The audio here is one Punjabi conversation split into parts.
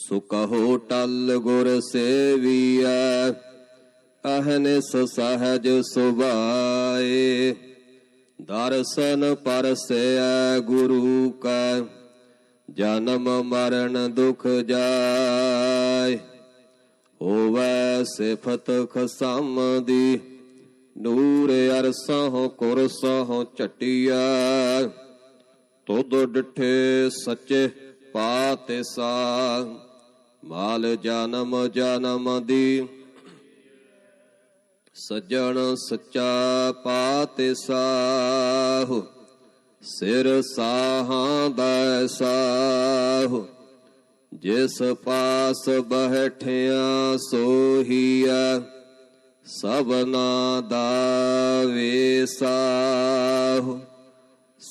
ਸੋ ਕਹੋ ਟਲ ਗੁਰ ਸੇਵੀਐ ਅਹਨਿਸ ਸਹਜ ਸੁਭਾਏ। ਦਰਸ਼ਨ ਪਰਸੈ ਗੁਰੂ ਕੈ, ਜਨਮ ਮਰਨ ਦੁਖ ਜਾਏ। ਹੋਵੈ ਸਿਫਤ ਖਸਮ ਦੀ ਨੂਰ ਅਰਸਹੁ ਕੁਰਸਹੁ ਝਟਿਆ ਤੁਧ ਡਿਠੇ ਸੱਚੇ ਪਾਤੇ ਸਾ ਮਾਲ ਜਨਮ ਜਨਮ ਦੀ। ਸੱਜਣ ਸੱਚਾ ਪਾਤੇ ਸਾਹੁ ਸਿਰ ਸਾਹਾਂ ਦਾ ਸਾਹੁ। ਜਿਸ ਪਾਸ ਬਹਿਠਿਆ ਸੋਹੀਆ ਸਭਨਾ ਦਾ ਵੇਸਾਹੁ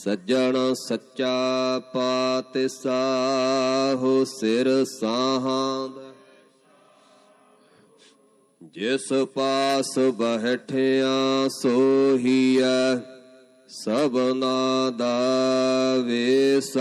ਸੱਜਣ ਸੱਚਾ ਪਾਤਿ ਸਾਹੁ ਸਿਰ ਸਾਹਾਂ ਜਿਸ ਪਾਸ ਬਹਿਠਿਆ ਸੋਹੀਐ ਸਭਨਾ ਦਾ ਵੇਸਾਹੁ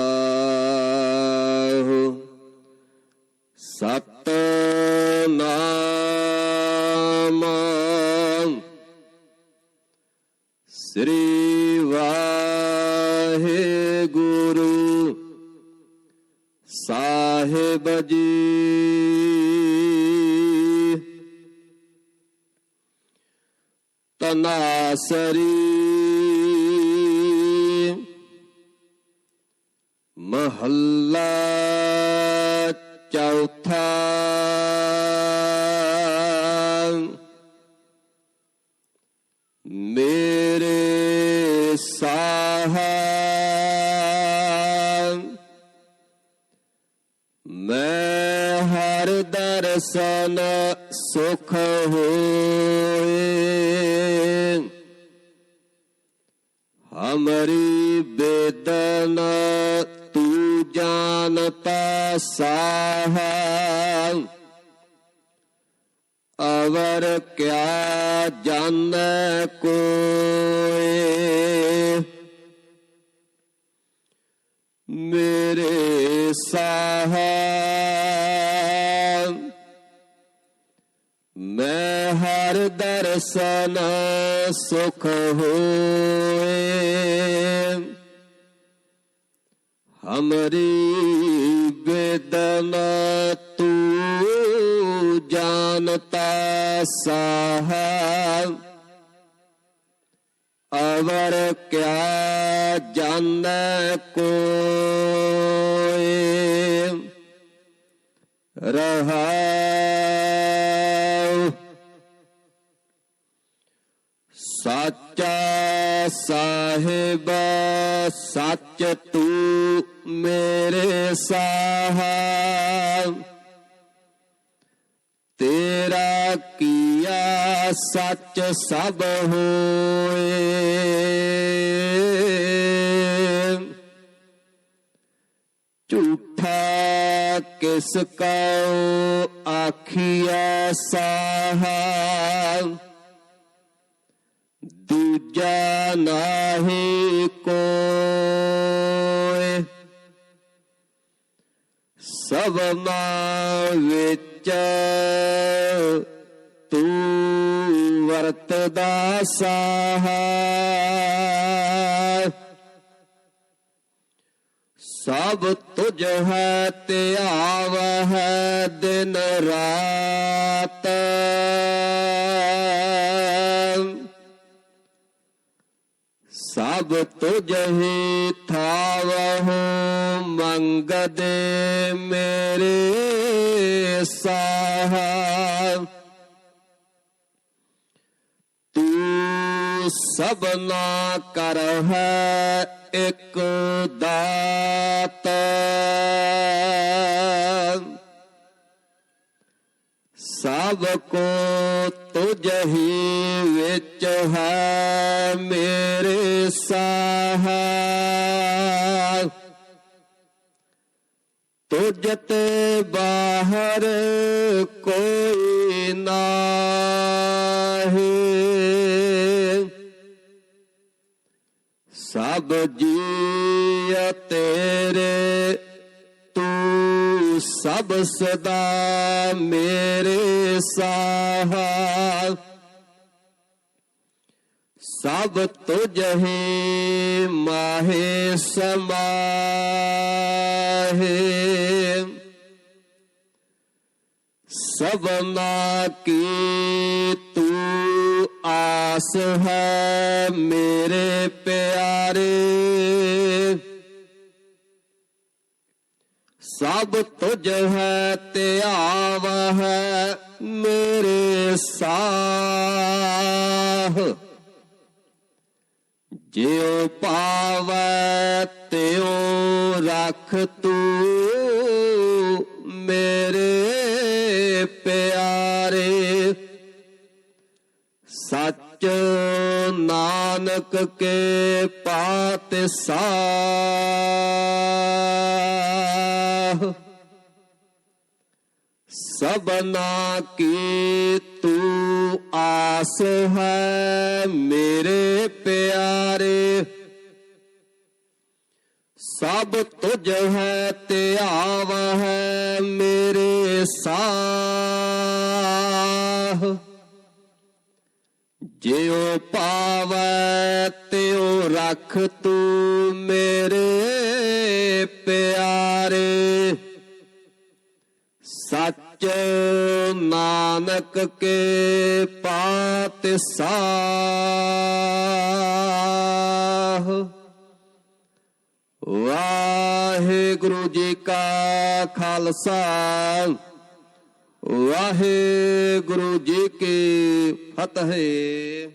ਜੀ। ਤਨਾਸਰੀ ਮਹੱਲਾ ਦਰਸ਼ਨ ਸੁਖ ਹੋਏ। ਹਮਰੀ ਬੇਦਨ ਤੂੰ ਜਾਣਤਾ ਸਾਹ। ਅਵਰ ਕਿਆ ਜਾਣੈ ਕੋਏ। ਮੇਰੇ ਸਾਹ ਹਰ ਦਰਸ਼ਨ ਸੁਖ ਹੋਏ। ਹਮਰੀ ਬੇਦਨ ਤੂ ਜਾਣਤਾ ਸਾਹ ਅਵਰ ਕਿਆ ਜਾਣੈ ਕੋਏ। ਰਹਾਉ ਸਾਚਾ ਸਾਹਿਬ ਸੱਚ ਤੂੰ ਮੇਰੇ ਸਾਹ ਤੇਰਾ ਕੀਆ ਸੱਚ ਸਭ ਹੋਏ ਝੂਠਾ ਕਿਸ ਕਉ ਆਖੀਆ ਸਾਹ ਦੂਜਾ ਨਾਹੀ ਕੋਏ। ਸਭ ਮਾ ਵਿੱਚ ਤੂੰ ਵਰਤਦਾ ਸਾਹ। ਸਭ ਤੁਝ ਹੈ ਧਿਆਵ ਹੈ ਦਿਨ ਰਾਤ। ਸਭ ਤੁਝ ਹੀ ਥਾਵਹੁ ਮੰਗਦੇ ਮੇਰੇ ਸਾਹ। ਤੂੰ ਸਭਨਾ ਕਰ ਹੈ ਇੱਕ ਦਾਤ। ਸਭ ਕੋ ਤੁਝ ਹੀ ਵਿੱਚ ਹੈ ਮੇਰੇ ਸਾਹ। ਤੁਝ ਤੇ ਬਾਹਰ ਕੋਈ ਨਾਹੀ। ਸਭ ਜੀਅ ਤੇਰੇ ਸਭ ਸਦਾ ਮੇਰੇ ਸਾਹਾ। ਸਭ ਤੁਝੇ ਮਾਹੇ ਸਮਾਹੇ। ਸਭਨਾ ਕੀ ਤੂੰ ਆਸ ਹੈ ਮੇਰੇ ਪਿਆਰੇ। ਸਭ ਤੁਝ ਹੈ ਧਿਆਵ ਹੈ ਮੇਰੇ ਸਾਹ। ਜਿਉ ਪਾਵੈ ਤਿਉ ਰਖ ਤੂੰ ਮੇਰੇ ਪਿਆਰੇ। ਸੱਚ ਨਾਨਕ ਕੇ ਪਾਤ ਸਾਹ। ਸਬਨਾ ਕੀ ਤੂੰ ਆਸ ਹੈ ਮੇਰੇ ਪਿਆਰੇ? ਸਭ ਤੁਝ ਹੈ ਧਿਆਵ ਹੈ ਮੇਰੇ ਸਾਹ। ਜਿਉ ਪਾਵੈ ਤਿਉ ਰਖ ਤੂੰ ਮੇਰੇ ਪਿਆਰੇ। ਸੱਚ ਨਾਨਕ ਕੇ ਪਾਤ ਸਾਹ ਵਾਹਿਗੁਰੂ ਜੀ ਕਾ ਖਾਲਸਾ ਵਾਹਿਗੁਰੂ ਜੀ ਕੀ ਫਤਿਹ।